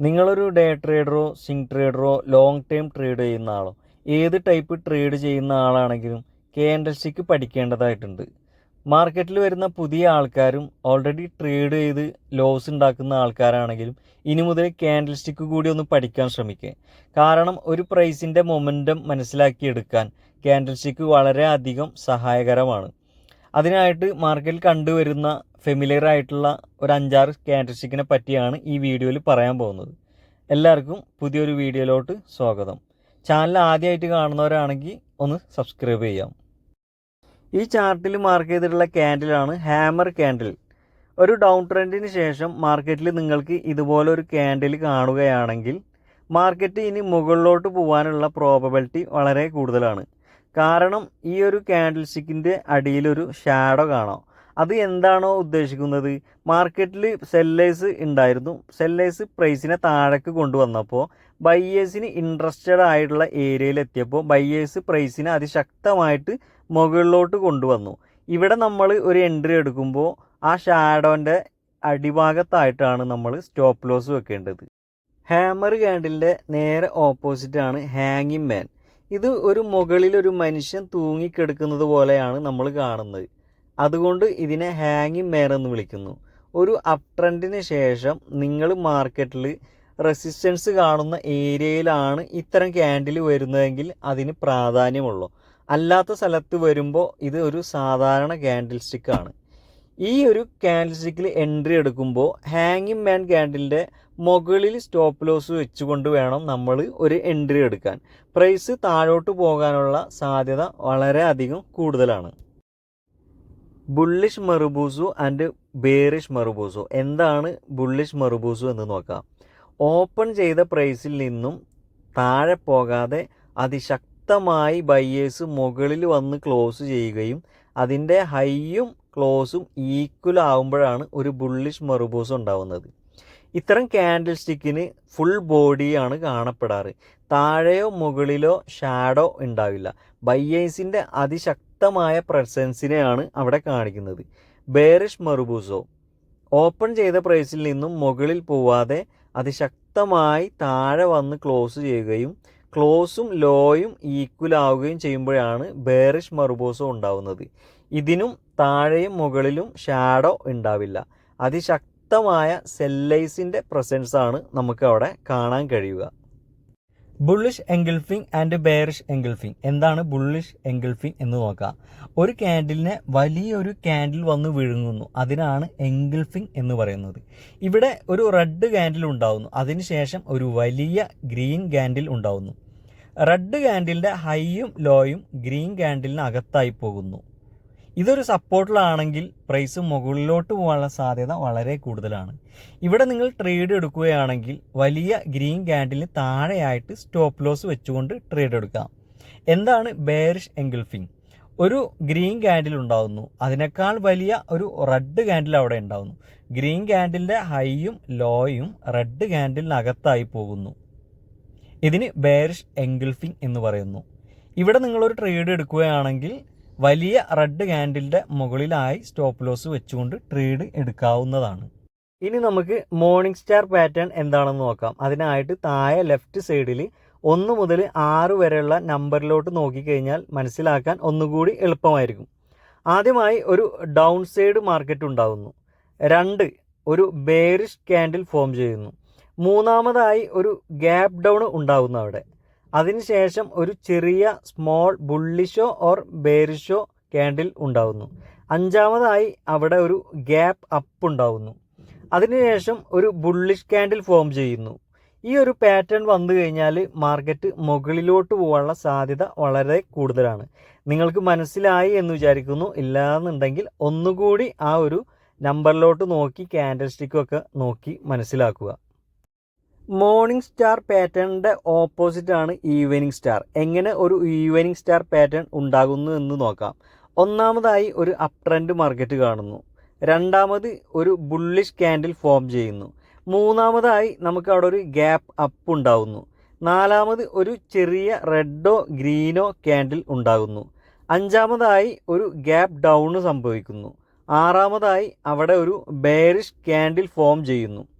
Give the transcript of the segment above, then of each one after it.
നിങ്ങളൊരു ഡേ ട്രേഡറോ സിങ് ട്രേഡറോ ലോങ് ടൈം ട്രേഡ് ചെയ്യുന്ന ആളോ ഏത് ടൈപ്പ് ട്രേഡ് ചെയ്യുന്ന ആളാണെങ്കിലും ക്യാൻഡൽ സ്റ്റിക്ക് പഠിക്കേണ്ടതായിട്ടുണ്ട്. മാർക്കറ്റിൽ വരുന്ന പുതിയ ആൾക്കാരും ഓൾറെഡി ട്രേഡ് ചെയ്ത് ലോസ് ഉണ്ടാക്കുന്ന ആൾക്കാരാണെങ്കിലും ഇനി മുതൽ ക്യാൻഡൽ സ്റ്റിക്ക് കൂടി ഒന്ന് പഠിക്കാൻ ശ്രമിക്കുക കാരണം ഒരു പ്രൈസിന്റെ മൊമെന്റം മനസ്സിലാക്കിയെടുക്കാൻ ക്യാൻഡൽ സ്റ്റിക്ക് വളരെ അധികം സഹായകരമാണ്. അതിനായിട്ട് മാർക്കറ്റിൽ കണ്ടുവരുന്ന ഫെമിലിയർ ആയിട്ടുള്ള ഒരു അഞ്ചാറ് ക്യാരക്ടറിസ്റ്റിക്കിനെ സ്റ്റിക്കിനെ പറ്റിയാണ് ഈ വീഡിയോയിൽ പറയാൻ പോകുന്നത്. എല്ലാവർക്കും പുതിയൊരു വീഡിയോയിലോട്ട് സ്വാഗതം. ചാനൽ ആദ്യമായിട്ട് കാണുന്നവരാണെങ്കിൽ ഒന്ന് സബ്സ്ക്രൈബ് ചെയ്യാം. ഈ ചാർട്ടിൽ മാർക്ക് ചെയ്തിട്ടുള്ള ക്യാൻഡിലാണ് ഹാമർ ക്യാൻഡിൽ ഒരു ഡൗൺ ട്രെൻഡിന് ശേഷം മാർക്കറ്റിൽ നിങ്ങൾക്ക് ഇതുപോലെ ഒരു ക്യാൻഡിൽ കാണുകയാണെങ്കിൽ മാർക്കറ്റ് ഇനി മുകളിലോട്ട് പോകാനുള്ള പ്രോബബിലിറ്റി വളരെ കൂടുതലാണ്. കാരണം ഈ ഒരു ക്യാൻഡിൽ സ്റ്റിക്കിന്റെ അടിയിലൊരു ഷാഡോ കാണാം. അത് എന്താണോ ഉദ്ദേശിക്കുന്നത്. മാർക്കറ്റിൽ സെല്ലേഴ്സ് ഉണ്ടായിരുന്നു സെല്ലേഴ്സ് പ്രൈസിനെ താഴേക്ക് കൊണ്ടുവന്നപ്പോൾ ബയ്യേഴ്സിന് ഇൻട്രസ്റ്റഡ് ആയിട്ടുള്ള ഏരിയയിൽ എത്തിയപ്പോൾ ബയ്യേഴ്സ് പ്രൈസിനെ അതിശക്തമായിട്ട് മുകളിലോട്ട് കൊണ്ടുവന്നു. ഇവിടെ നമ്മൾ ഒരു എൻട്രി എടുക്കുമ്പോൾ ആ ഷാഡോന്റെ അടിഭാഗത്തായിട്ടാണ് നമ്മൾ സ്റ്റോപ്പ് ലോസ് വെക്കേണ്ടത്. ഹാമർ ക്യാൻഡിലിന്റെ നേരെ ഓപ്പോസിറ്റാണ് ഹാങ്ങിങ് മാൻ ഇത് ഒരു മുകളിൽ ഒരു മനുഷ്യൻ തൂങ്ങിക്കിടക്കുന്നത് പോലെയാണ് നമ്മൾ കാണുന്നത്. അതുകൊണ്ട് ഇതിനെ ഹാങ്ങിങ് മാൻ എന്ന് വിളിക്കുന്നു. ഒരു അപ് ട്രെൻഡിന് ശേഷം നിങ്ങൾ മാർക്കറ്റിൽ റെസിസ്റ്റൻസ് കാണുന്ന ഏരിയയിലാണ് ഇത്തരം ക്യാൻഡിൽ വരുന്നതെങ്കിൽ അതിന് പ്രാധാന്യമുള്ളൂ. അല്ലാത്ത സ്ഥലത്ത് വരുമ്പോൾ ഇത് ഒരു സാധാരണ ക്യാൻഡിൽ സ്റ്റിക്കാണ് ഈ ഒരു ക്യാൻഡിൽ സ്റ്റിക്കിൽ എൻട്രി എടുക്കുമ്പോൾ ഹാങ്ങിങ് മാൻ ക്യാൻഡിലിന്റെ മുകളിൽ സ്റ്റോപ്പ് ലോസ് വെച്ചുകൊണ്ട് വേണം നമ്മൾ ഒരു എൻട്രി എടുക്കാൻ. പ്രൈസ് താഴോട്ട് പോകാനുള്ള സാധ്യത വളരെ അധികം കൂടുതലാണ്. ബുള്ളിഷ് മെറുബൂസു ആൻഡ് ബേറിഷ് മെറുബൂസു എന്താണ് ബുള്ളിഷ് മെറുബൂസു എന്ന് നോക്കാം. ഓപ്പൺ ചെയ്ത പ്രൈസിൽ നിന്നും താഴെ പോകാതെ അതിശക്തമായി ബയ്യേഴ്സ് മുകളിൽ വന്ന് ക്ലോസ് ചെയ്യുകയും അതിന്റെ ഹൈയും ക്ലോസും ഈക്വൽ ആകുമ്പോഴാണ് ഒരു ബുള്ളിഷ് മെറുബൂസ് ഉണ്ടാവുന്നത്. ഇത്തരം ക്യാൻഡിൽ സ്റ്റിക്കിന് ഫുൾ ബോഡിയാണ് കാണപ്പെടാറ്. താഴെയോ മുകളിലോ ഷാഡോ ഉണ്ടാവില്ല. ബയ്യേഴ്സിന്റെ അതിശക്തമായ പ്രസൻസിനെയാണ് അവിടെ കാണിക്കുന്നത്. ബേറിഷ് മെറുബൂസോ ഓപ്പൺ ചെയ്ത പ്രൈസിൽ നിന്നും മുകളിൽ പോവാതെ അതിശക്തമായി താഴെ വന്ന് ക്ലോസ് ചെയ്യുകയും ക്ലോസും ലോയും ഈക്വൽ ആവുകയും ചെയ്യുമ്പോഴാണ് ബേറിഷ് മറുബോസോ ഉണ്ടാവുന്നത്. ഇതിനും താഴെയും മുകളിലും ഷാഡോ ഉണ്ടാവില്ല. അതിശക്തമായ സെല്ലൈസിന്റെ പ്രസൻസ് ആണ് നമുക്ക് അവിടെ കാണാൻ കഴിയുക. Bullish engulfing and bearish engulfing എന്താണ് ബുള്ളിഷ് എങ്കിൾഫിംഗ് എന്ന് നോക്കാം. ഒരു ക്യാൻഡിലിനെ വലിയൊരു ക്യാൻഡിൽ വന്ന് വിഴുങ്ങുന്നു. അതിനാണ് എങ്കിൾഫിംഗ് എന്ന് പറയുന്നത്. ഇവിടെ ഒരു റെഡ് ക്യാൻഡിൽ ഉണ്ടാവുന്നു. അതിനുശേഷം ഒരു വലിയ ഗ്രീൻ ക്യാൻഡിൽ ഉണ്ടാവുന്നു. റെഡ് ക്യാൻഡിലിന്റെ ഹൈയും ലോയും ഗ്രീൻ ക്യാൻഡിലിന് അകത്തായി പോകുന്നു. ഇതൊരു സപ്പോർട്ടിലാണെങ്കിൽ പ്രൈസ് മുകളിലോട്ട് പോകാനുള്ള സാധ്യത വളരെ കൂടുതലാണ്. ഇവിടെ നിങ്ങൾ ട്രേഡ് എടുക്കുകയാണെങ്കിൽ വലിയ ഗ്രീൻ ക്യാൻഡിലിന് താഴെയായിട്ട് സ്റ്റോപ്പ് ലോസ് വെച്ചുകൊണ്ട് ട്രേഡ് എടുക്കാം എന്താണ് ബെയറിഷ് എങ്കിൾഫിംഗ് ഒരു ഗ്രീൻ ക്യാൻഡിൽ ഉണ്ടാകുന്നു അതിനേക്കാൾ വലിയ ഒരു റെഡ് ക്യാൻഡിൽ അവിടെ ഉണ്ടാകുന്നു ഗ്രീൻ ക്യാൻഡിലിന്റെ ഹൈയും ലോയും റെഡ് ക്യാൻഡിലിനകത്തായി പോകുന്നു. ഇതിന് ബെയറിഷ് എങ്കിൾഫിംഗ് എന്ന് പറയുന്നു. ഇവിടെ നിങ്ങളൊരു ട്രേഡ് എടുക്കുകയാണെങ്കിൽ വലിയ റെഡ് ക്യാൻഡിലിന്റെ മുകളിലായി സ്റ്റോപ്പ് ലോസ് വെച്ചുകൊണ്ട് ട്രേഡ് എടുക്കാവുന്നതാണ്. ഇനി നമുക്ക് മോർണിംഗ് സ്റ്റാർ പാറ്റേൺ എന്താണെന്ന് നോക്കാം. അതിനായിട്ട് താഴെ ലെഫ്റ്റ് സൈഡിൽ ഒന്ന് മുതൽ ആറ് വരെയുള്ള നമ്പറിലോട്ട് നോക്കിക്കഴിഞ്ഞാൽ മനസ്സിലാക്കാൻ ഒന്നുകൂടി എളുപ്പമായിരിക്കും. ആദ്യമായി ഒരു ഡൗൺ സൈഡ് മാർക്കറ്റ് ഉണ്ടാകുന്നു രണ്ട് ഒരു ബേറിഷ് ക്യാൻഡിൽ ഫോം ചെയ്യുന്നു. മൂന്നാമതായി ഒരു ഗ്യാപ് ഡൗൺ ഉണ്ടാകുന്നു അവിടെ. അതിനുശേഷം ഒരു ചെറിയ സ്മോൾ ബുള്ളിഷോ ഓർ ബേരിഷോ ക്യാൻഡിൽ ഉണ്ടാകുന്നു അഞ്ചാമതായി അവിടെ ഒരു ഗ്യാപ്പ് അപ്പ് ഉണ്ടാകുന്നു അതിനുശേഷം ഒരു ബുള്ളിഷ് ക്യാൻഡിൽ ഫോം ചെയ്യുന്നു. ഈ ഒരു പാറ്റേൺ വന്നു കഴിഞ്ഞാൽ മാർക്കറ്റ് മുകളിലോട്ട് പോകാനുള്ള സാധ്യത വളരെ കൂടുതലാണ്. നിങ്ങൾക്ക് മനസ്സിലായി എന്ന് വിചാരിക്കുന്നു. ഇല്ലാന്നുണ്ടെങ്കിൽ ഒന്നുകൂടി ആ ഒരു നമ്പറിലോട്ട് നോക്കി ക്യാൻഡിൽ സ്റ്റിക്കൊക്കെ നോക്കി മനസ്സിലാക്കുക. മോർണിംഗ് സ്റ്റാർ പാറ്റേണിന്റെ ഓപ്പോസിറ്റാണ് ഈവനിങ് സ്റ്റാർ എങ്ങനെ ഒരു ഈവനിങ് സ്റ്റാർ പാറ്റേൺ ഉണ്ടാകുന്നു എന്ന് നോക്കാം. ഒന്നാമതായി ഒരു അപ് ട്രെൻഡ് മാർക്കറ്റ് കാണുന്നു. രണ്ടാമത് ഒരു ബുള്ളിഷ് ക്യാൻഡിൽ ഫോം ചെയ്യുന്നു. മൂന്നാമതായി നമുക്ക് അവിടെ ഒരു ഗ്യാപ്പ് അപ്പ് ഉണ്ടാകുന്നു. നാലാമത് ഒരു ചെറിയ റെഡോ ഗ്രീനോ ക്യാൻഡിൽ ഉണ്ടാകുന്നു. അഞ്ചാമതായി ഒരു ഗ്യാപ്പ് ഡൗൺ സംഭവിക്കുന്നു. ആറാമതായി അവിടെ ഒരു ബേറിഷ് ക്യാൻഡിൽ ഫോം ചെയ്യുന്നു.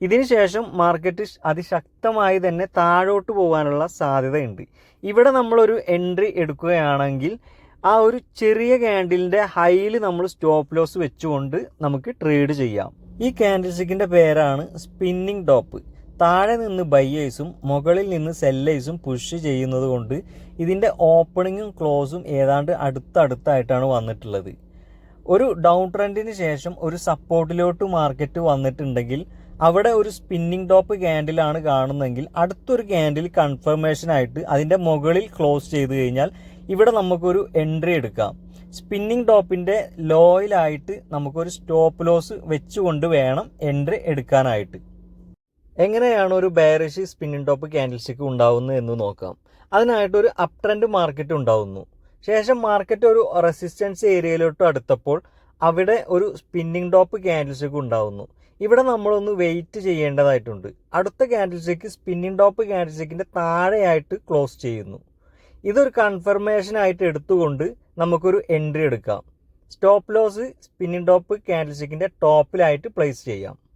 ഇതിന് ശേഷം മാർക്കറ്റ് അതിശക്തമായി തന്നെ താഴോട്ട് പോകാനുള്ള സാധ്യതയുണ്ട്. ഇവിടെ നമ്മളൊരു എൻട്രി എടുക്കുകയാണെങ്കിൽ ആ ഒരു ചെറിയ ക്യാൻഡിലിന്റെ ഹൈയിൽ നമ്മൾ സ്റ്റോപ്പ് ലോസ് വെച്ചുകൊണ്ട് നമുക്ക് ട്രേഡ് ചെയ്യാം. ഈ ക്യാൻഡിൽ സ്റ്റിക്കിന്റെ പേരാണ് സ്പിന്നിങ് ടോപ്പ് താഴെ നിന്ന് ബയ്യേഴ്സും മുകളിൽ നിന്ന് സെല്ലേഴ്സും പുഷ് ചെയ്യുന്നത് കൊണ്ട് ഇതിന്റെ ഓപ്പണിങ്ങും ക്ലോസും ഏതാണ്ട് അടുത്തടുത്തായിട്ടാണ് വന്നിട്ടുള്ളത്. ഒരു ഡൗൺ ട്രെൻഡിന് ശേഷം ഒരു സപ്പോർട്ടിലോട്ട് മാർക്കറ്റ് വന്നിട്ടുണ്ടെങ്കിൽ അവിടെ ഒരു സ്പിന്നിങ് ടോപ്പ് ക്യാൻഡിലാണ് കാണുന്നതെങ്കിൽ അടുത്തൊരു ക്യാൻഡിൽ കൺഫർമേഷൻ ആയിട്ട് അതിന്റെ മുകളിൽ ക്ലോസ് ചെയ്ത് കഴിഞ്ഞാൽ ഇവിടെ നമുക്കൊരു എൻട്രി എടുക്കാം. സ്പിന്നിങ് ടോപ്പിന്റെ ലോയിലായിട്ട് നമുക്കൊരു സ്റ്റോപ്പ് ലോസ് വെച്ചുകൊണ്ട് വേണം എൻട്രി എടുക്കാനായിട്ട്. എങ്ങനെയാണ് ഒരു bearish spinning top candle stick ഉണ്ടാവുന്നത് എന്ന് നോക്കാം. അതിനായിട്ട് ഒരു അപ് ട്രെൻഡ് മാർക്കറ്റ് ഉണ്ടാവുന്നു. ശേഷം മാർക്കറ്റ് ഒരു റെസിസ്റ്റൻസ് ഏരിയയിലോട്ട് അടുത്തപ്പോൾ അവിടെ ഒരു സ്പിന്നിങ് ടോപ്പ് ക്യാൻഡിൽ സ്റ്റിക്ക് ഉണ്ടാവുന്നു. ഇവിടെ നമ്മളൊന്ന് വെയിറ്റ് ചെയ്യേണ്ടതായിട്ടുണ്ട്. അടുത്ത candle stick spinning top candle സ്റ്റിക്കിന്റെ താഴെയായിട്ട് ക്ലോസ് ചെയ്യുന്നു. ഇതൊരു കൺഫർമേഷൻ ആയിട്ട് എടുത്തുകൊണ്ട് നമുക്കൊരു എൻട്രി എടുക്കാം. Stop loss spinning top candle സ്റ്റിക്കിന്റെ ടോപ്പിലായിട്ട് പ്ലേസ് ചെയ്യാം.